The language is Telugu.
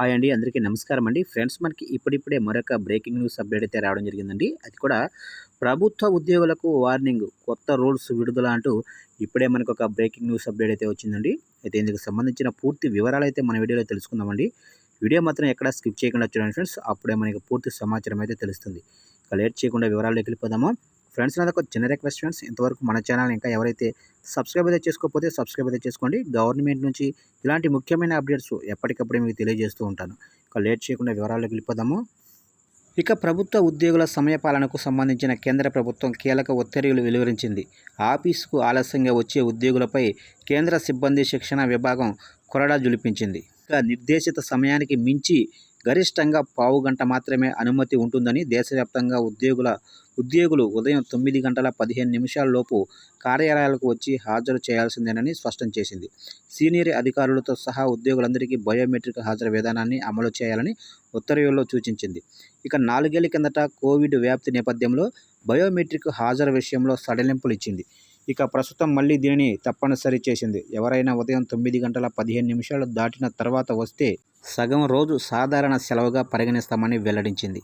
హాయ్ అండి అందరికీ నమస్కారం అండి. ఫ్రెండ్స్ మనకి ఇప్పుడిప్పుడే మరొక బ్రేకింగ్ న్యూస్ అప్డేట్ అయితే రావడం జరిగిందండి. అది కూడా ప్రభుత్వ ఉద్యోగులకు వార్నింగ్ కొత్త రూల్స్ విడుదల అంటూ ఇప్పుడే మనకు ఒక బ్రేకింగ్ న్యూస్ అప్డేట్ అయితే వచ్చిందండి. అయితే ఇందుకు సంబంధించిన పూర్తి వివరాలు అయితే మన వీడియోలో తెలుసుకుందామండి. వీడియో మాత్రం ఎక్కడ స్కిప్ చేయకుండా చూడండి ఫ్రెండ్స్. అప్పుడే మనకి పూర్తి సమాచారం అయితే తెలుస్తుంది. ఇక లేట్ చేయకుండా వివరాలు వెళ్ళిపోదామా? ఫ్రెండ్స్ నాది ఒక చిన్న రిక్వెస్ట్ ఫ్రెండ్స్ ఇంతవరకు మన ఛానల్ ఇంకా ఎవరైతే సబ్స్క్రైబ్ అయితే చేసుకోకపోతే సబ్స్క్రైబ్ అయితే చేసుకోండి. గవర్నమెంట్ నుంచి ఇలాంటి ముఖ్యమైన అప్డేట్స్ ఎప్పటికప్పుడు మీకు తెలియజేస్తూ ఉంటాను. ఇక లేట్ చేయకుండా వివరాల్లోకి వెళ్ళిపోదాము. ఇక ప్రభుత్వ ఉద్యోగుల సమయపాలనకు సంబంధించిన కేంద్ర ప్రభుత్వం కీలక ఉత్తర్వులు వెలువరించింది. ఆఫీసుకు ఆలస్యంగా వచ్చే ఉద్యోగులపై కేంద్ర సిబ్బంది శిక్షణ విభాగం కొరడా జులిపించింది. ఇక నిర్దేశిత సమయానికి మించి గరిష్టంగా పావు గంట మాత్రమే అనుమతి ఉంటుందని దేశవ్యాప్తంగా ఉద్యోగుల ఉద్యోగులు ఉదయం తొమ్మిది గంటల పదిహేను నిమిషాలలోపు కార్యాలయాలకు వచ్చి హాజరు చేయాల్సిందేనని స్పష్టం చేసింది. సీనియర్ అధికారులతో సహా ఉద్యోగులందరికీ బయోమెట్రిక్ హాజరు విధానాన్ని అమలు చేయాలని ఉత్తర్వుల్లో సూచించింది. ఇక నాలుగేళ్ళ కిందట కోవిడ్ వ్యాప్తి నేపథ్యంలో బయోమెట్రిక్ హాజరు విషయంలో సడలింపులు ఇచ్చింది. ఇక ప్రస్తుతం మళ్ళీ దీనిని తప్పనిసరి చేసింది. ఎవరైనా ఉదయం తొమ్మిది గంటల పదిహేను నిమిషాలు దాటిన తర్వాత వస్తే సగం రోజు సాధారణ సెలవుగా పరిగణిస్తామని వెల్లడించింది.